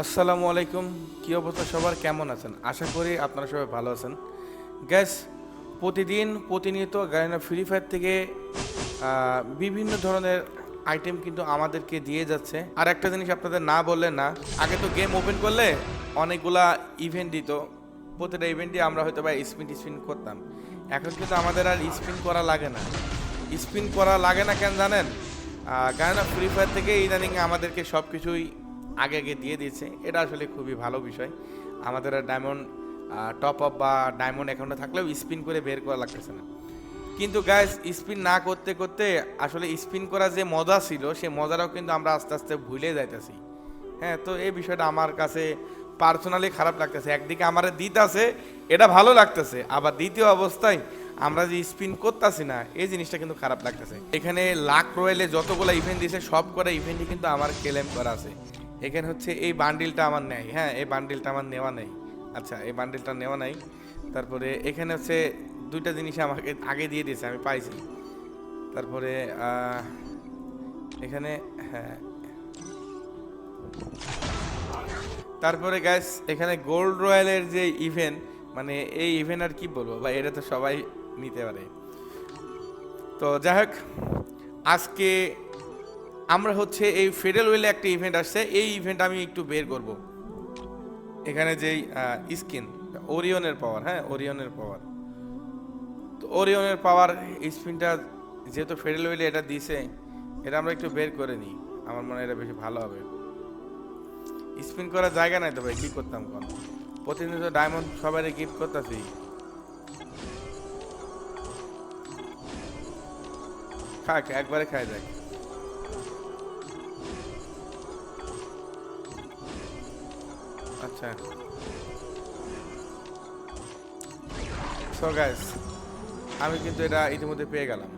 আসসালামু আলাইকুম। কি অবস্থা সবার? কেমন আছেন? আশা করি আপনারা সবাই ভালো আছেন। গ্যাস প্রতিদিন প্রতিনিয়ত গায়না ফ্রি ফায়ার থেকে বিভিন্ন ধরনের আইটেম কিন্তু আমাদেরকে দিয়ে যাচ্ছে। আর একটা জিনিস আপনাদের না বললে না, আগে তো গেম ওপেন করলে অনেকগুলা ইভেন্ট দিত। প্রতিটা ইভেন্টে আমরা হয়তো বা স্পিন স্পিন করতাম। এখন কিন্তু আমাদের আর স্পিন করা লাগে না। স্পিন করা লাগে না কেন জানেন? গায়না ফ্রি ফায়ার থেকে ইদানিং আমাদেরকে সব কিছুই আগে আগে দিয়ে দিয়েছে, এটা আসলে খুবই ভালো বিষয়। আমাদের ডায়মন্ড টপ আপ বা ডায়মন্ড অ্যাকাউন্টে থাকলেও স্পিন করে বের করা লাগতেছে না। কিন্তু গ্যাস স্পিন না করতে করতে আসলে স্পিন করা যে মজা ছিল, সে মজাটাও কিন্তু আমরা আস্তে আস্তে ভুলে যাইতেছি। হ্যাঁ তো এই বিষয়টা আমার কাছে পার্সোনালি খারাপ লাগতেছে। একদিকে আমার দিত আছে এটা ভালো লাগতেছে। আবার দ্বিতীয় অবস্থায় আমরা যে স্পিন করতেছি না, এই জিনিসটা কিন্তু খারাপ লাগতেছে। এখানে লাখ রয়েলে যতগুলো ইভেন্ট দিয়েছে সব কটা ইভেন্টই কিন্তু আমার ক্লেম করা আছে। এখানে হচ্ছে এই বান্ডিলটা আমার নেই হ্যাঁ এই বান্ডিলটা আমার নেওয়া নেই। আচ্ছা এই বান্ডিলটা নেওয়া নাই। তারপরে এখানে হচ্ছে দুইটা জিনিস আমাকে আগে দিয়ে দিয়েছে, আমি পাইছি। তারপরে এখানে হ্যাঁ। তারপরে গ্যাস এখানে গোল্ড রয়্যালের যে ইভেন্ট মানে এই ইভেন্ট আর কি বলব বা এটা তো সবাই নিতে পারে। তো যাই হোক, আজকে আমরা হচ্ছে এই ফেডারেল ওয়েলে একটা ইভেন্ট আসছে। এই ইভেন্ট আমি একটু বের করব। এখানে যেই স্কিন ওরিয়নের পাওয়ার হ্যাঁ? ওরিয়নের পাওয়ার তো ওরিয়নের পাওয়ার স্পিনটা যেহেতু ফেডারেল ওয়েলে এটা দিছে, এটা আমরা একটু বের করে নিই। আমার মনে হয় এটা বেশি ভালো হবে। স্পিন করার জায়গা নাই তো ভাই, কি করতাম কোন? প্রতিনিয়ত ডায়মন্ড সবাই গিফট করতেছি। খাক, একবারে খাই যাক। আচ্ছা। সো গাইস আমি কিন্তু এটা ইতিমধ্যে পেয়ে গেলাম।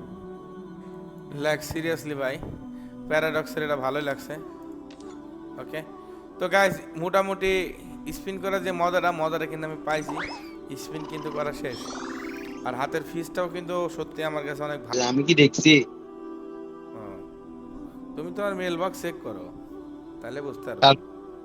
লাইক সিরিয়াসলি ভাই প্যারাডক্সের এটা ভালোই লাগছে। ওকে তো গাইস মোটামুটি স্পিন করার যে মজাটা মজাটা কিন্তু আমি পাইছি। স্পিন কিন্তু করা শেষ। আর হাতের ফিসটাও কিন্তু সত্যি আমার কাছে অনেক ভালো। আমি কি দেখছি। তুমি তোমার মেল বক্স চেক করো। তাহলে বুঝতে পারবে।